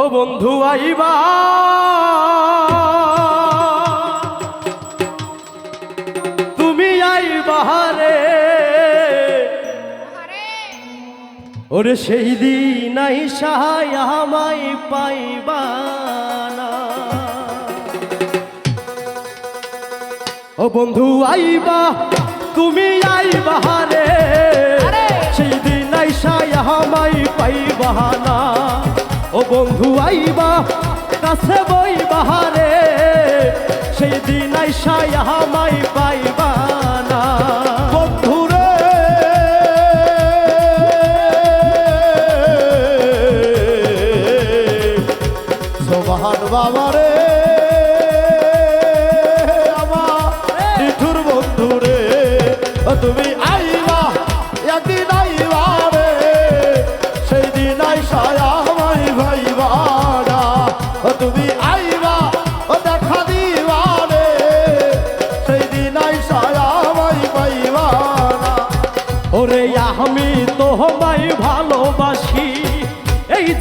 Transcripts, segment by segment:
ও বন্ধু আইবা। তুমি আইবা রে ওরে সেই দিন আই সাহায় আমায় পাইবা না। ও বন্ধু আইবা। তুমি আইবা রে সেই দিন আই সাহায় আমায় পাইবা না। ও বন্ধু আইবা কাছে বই বাহারে সেই দিন আইসাই আমাই পাইবা না। বাবা।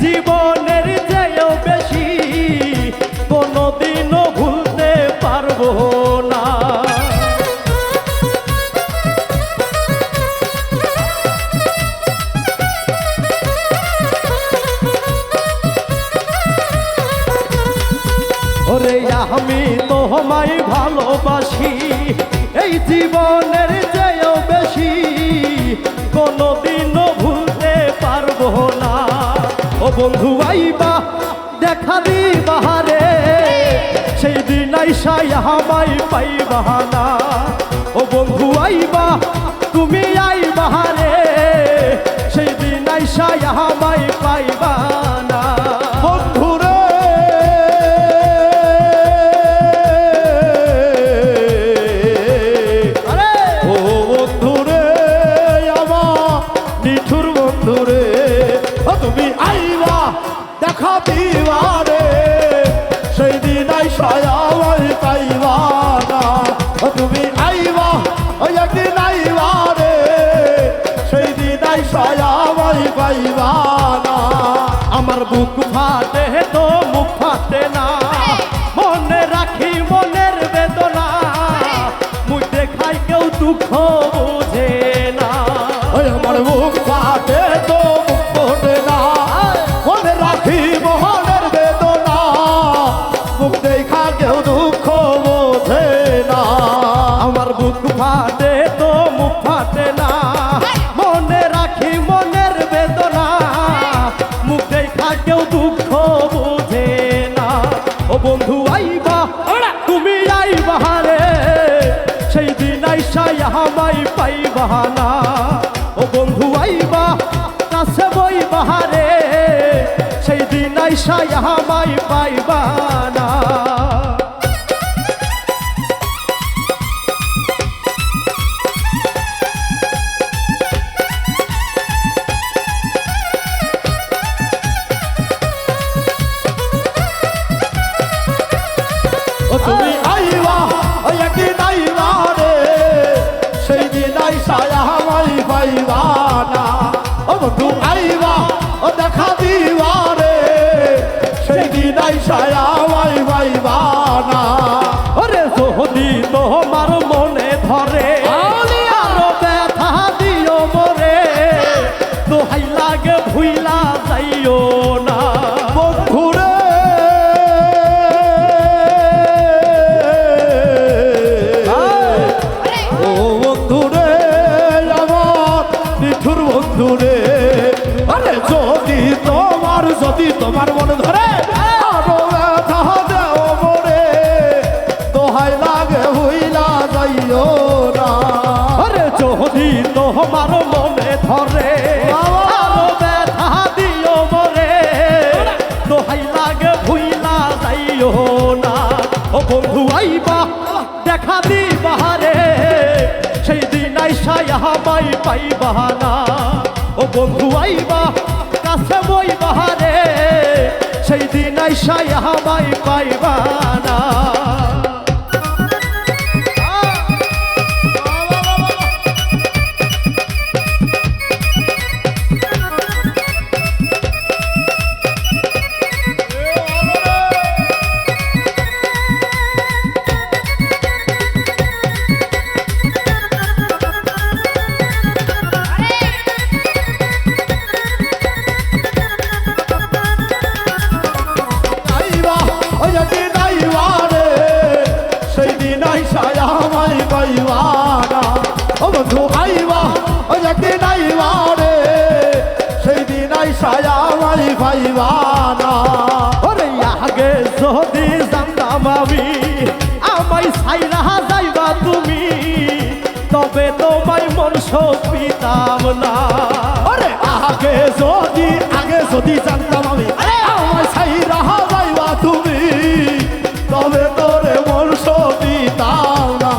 এই বন্ধু আইবা, দেখা দি বাহারে সেই দিন আইসাই হামাই পাই বাহানা ও বন্ধু আইবা, তুমি আই বাহারে সেই দিন আইসাই হামাই পাইবা পাইবা না। আমার বুক ফাটে তো মুখ ফাটে না। মনে রাখি মনের বেদনা। মুখ দেখাই কেউ দুঃখ আইসাই আমায় পাইবা তোমার মনে ধরে? আরও ব্যথা দেও মরে। দোহাই লাগে হইলা যাইও না। ওরে যদি তোমার মনে ধরে বাবা! আরও ব্যথা দিও মরে। দোহাই লাগে ভুইলা যাইও না। ও বন্ধু আইবা দেখা দি বাহারে সেই দিন আইসাই পাইবা না। ও বন্ধু আইবা আইসাই না পাইবা আমি আমায় সাইরা যাইবা তুমি, তবে তোমায় মন পিতাম না। আরে, আগে যদি আগে যদি জানতাম আমি আমার সাই রাহা যাইবা তুমি, তবে তোরে মন দিতাম না।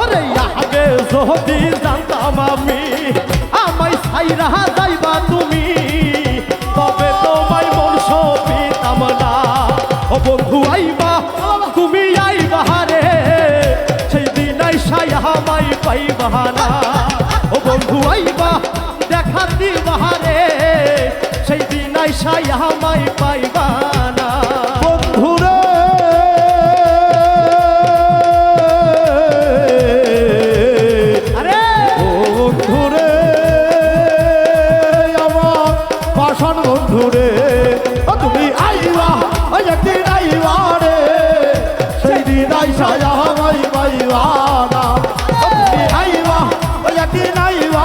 ওরে আগে যদি জানতাম আমি বন্ধু আইবা, তুমি আইবা রে সেই দিন আইসাই আমায় পাইবা না। ও বন্ধু আইবা দেখা দিবা রে সেই দিন আইসাই আমায় একদিন আইবা রে সেই দিন আইসা আমায় তুমি আইবা ওই একদিন আইবা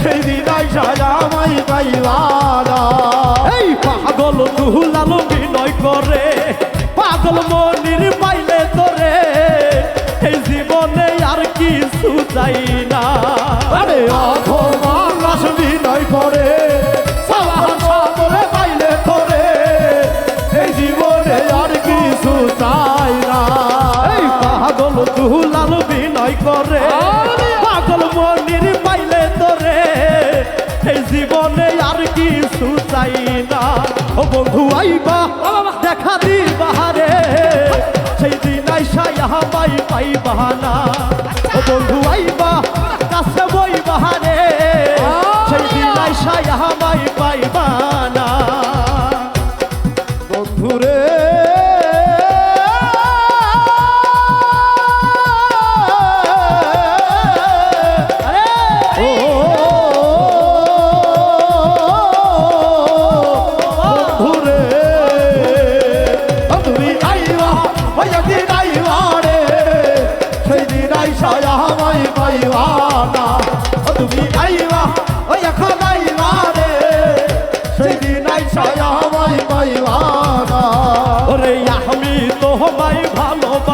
সেই দিন আইসা এই পাগল দুলাল বিনয় করে, পাগল মনির পাইলে তোরে। এই জীবনে আর কিছু বিনয়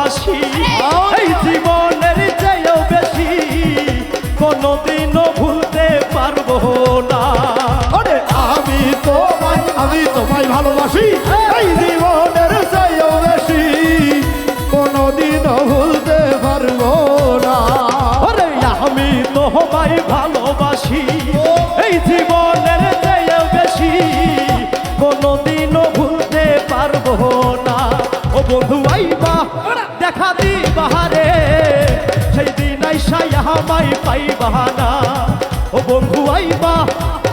ভালোবাসি। এই জীবনের চেয়েও বেশি কোনোদিনও ভুলতে পারব না। আমি তোমায় আমি তোমায় ভালোবাসি। এই জীবনের চেয়েও বেশি কোনোদিনও ভুলতে পারব না। আমি তোমায় ভালোবাসি। এই জীবনের চেয়েও বেশি কোনোদিনও ভুলতে পারব না। ও বন্ধু আইবা। দেখা দিবা রে সেই দিন আইসাই আমাই পাই বাহানা। ও বন্ধু আইবা,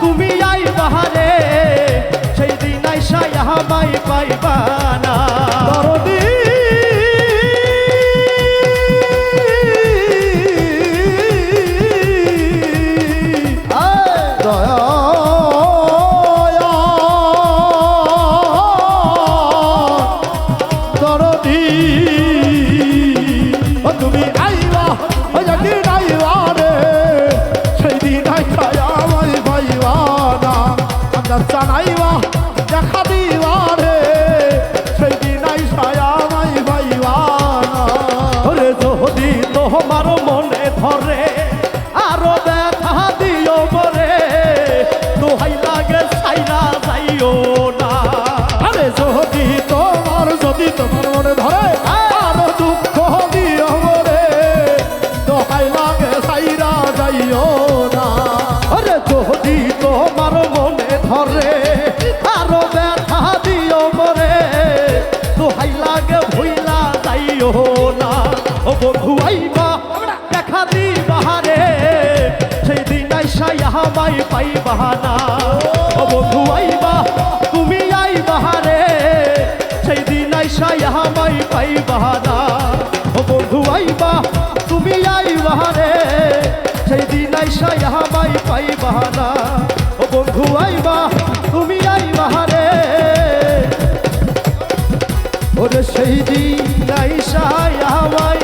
তুমি আই বাহারে, সেই দিন আইসাই আমায় পাইবা লাগে ভুইলা, যাইও না। ও বন্ধু, আইবা, দেখা দিবা রে সেই দিন আইসাই আমায় পাইবা না। ও বন্ধু, আইবা, তুমি আইবা রে সেই দিন আইসাই আমায় পাইবা না। ও বন্ধু, আইবা, তুমি আইবা রে সেই দিন আইসাই আমায় পাইবা না। ও বন্ধু, আইবা, তুমি সেই দিন দায়সায় হাওয়ায়